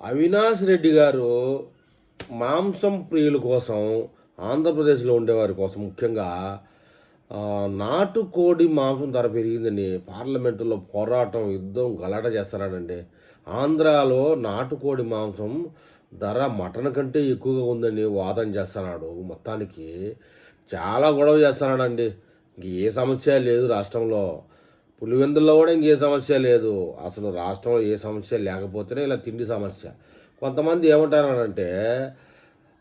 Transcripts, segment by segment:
అవినాష్ రెడ్డి గారు మాంసం ప్రియుల కోసం ఆంధ్రప్రదేశ్లో ఉండేవారి కోసం ముఖ్యంగా నాటుకోడి మాంసం ధర పెరిగిందని పార్లమెంటులో పోరాటం యుద్ధం గలాట చేస్తున్నాడండి ఆంధ్రాలో నాటుకోడి మాంసం ధర మటన్ కంటే ఎక్కువగా ఉందని వాదన చేస్తున్నాడు మొత్తానికి. చాలా గొడవ చేస్తున్నాడండి. ఏ సమస్య లేదు రాష్ట్రంలో. పులివెందుల్లో కూడా ఇంకే సమస్య లేదు. అసలు రాష్ట్రంలో ఏ సమస్య లేకపోతేనే ఇలా తిండి సమస్య. కొంతమంది ఏమంటారంటే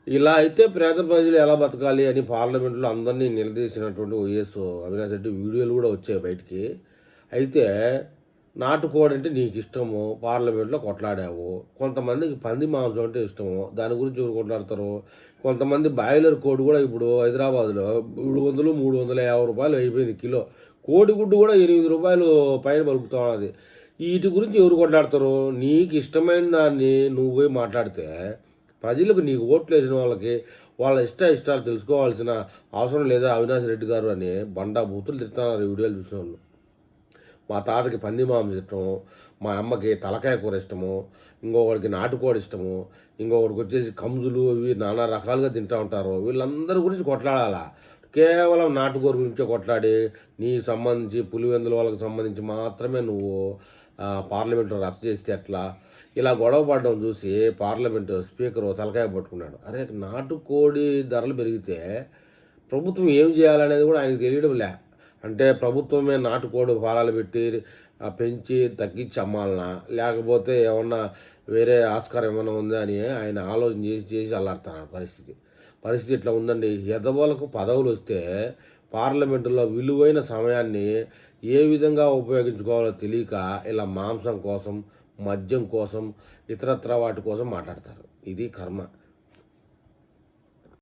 ఇలా అయితే పేద ప్రజలు ఎలా బతకాలి అని పార్లమెంట్లో అందరినీ నిలదీసినటువంటి వైఎస్ అవినాష్ రెడ్డి వీడియోలు కూడా వచ్చాయి బయటికి. అయితే నాటుకోడంటే నీకు ఇష్టము పార్లమెంట్లో కొట్లాడావు. కొంతమందికి పంది మాంసం అంటే ఇష్టము దాని గురించి ఎవరు కొట్లాడతారు? కొంతమంది బాయిలర్ కోడి కూడా ఇప్పుడు హైదరాబాద్లో మూడు వందలు మూడు వందల యాభై రూపాయలు అయిపోయింది కిలో. కోడిగుడ్డు కూడా ఎనిమిది రూపాయలు పైన పలుకుతున్నది వీటి గురించి ఎవరు కొట్లాడతారు? నీకు ఇష్టమైన దాన్ని నువ్వు పోయి మాట్లాడితే ప్రజలకు నీకు ఓట్లు వేసిన వాళ్ళకి వాళ్ళ ఇష్ట ఇష్టాలు తెలుసుకోవాల్సిన అవసరం లేదా? అవినాష్ రెడ్డి గారు అని బండా బూతులు తిడుతున్నారు ఈ వీడియోలు చూసిన వాళ్ళు. మా తాతకి పంది మాంసం ఇష్టము మా అమ్మకి తలకాయ కూర ఇష్టము ఇంకొకడికి నాటుకోడి ఇష్టము ఇంకొకడికి వచ్చేసి కంజులు ఇవి నానా రకాలుగా తింటూ ఉంటారు. వీళ్ళందరి గురించి కొట్లాడాలా? కేవలం నాటుకోడి గురించి కొట్లాడి నీకు సంబంధించి పులివెందుల వాళ్ళకి సంబంధించి మాత్రమే నువ్వు ఆ, పార్లమెంట్లో రచ్చ చేస్తే ఎట్లా? ఇలా గొడవ పడడం చూసి పార్లమెంటు స్పీకర్ తలకాయ పట్టుకున్నాడు. అరే నాటుకోడి ధరలు పెరిగితే ప్రభుత్వం ఏం చేయాలనేది కూడా ఆయనకు తెలియడం లే. అంటే ప్రభుత్వమే నాటుకోడి ఫలాలు పెట్టి పెంచి తగ్గించి అమ్మాలనా? లేకపోతే ఏమన్నా వేరే ఆస్కారం ఏమైనా ఉందా అని ఆయన ఆలోచన చేసి చేసి అల్లాడుతున్నాడు పరిస్థితి. పరిస్థితి ఇట్లా ఉందండి? ఎదవలకు పదవులు వస్తే పార్లమెంటులో విలువైన సమయాన్ని ఏ విధంగా ఉపయోగించుకోవాలో తెలియక ఇలా మాంసం కోసం మద్యం కోసం ఇతరత్ర వాటి కోసం మాట్లాడతారు. ఇది కర్మ.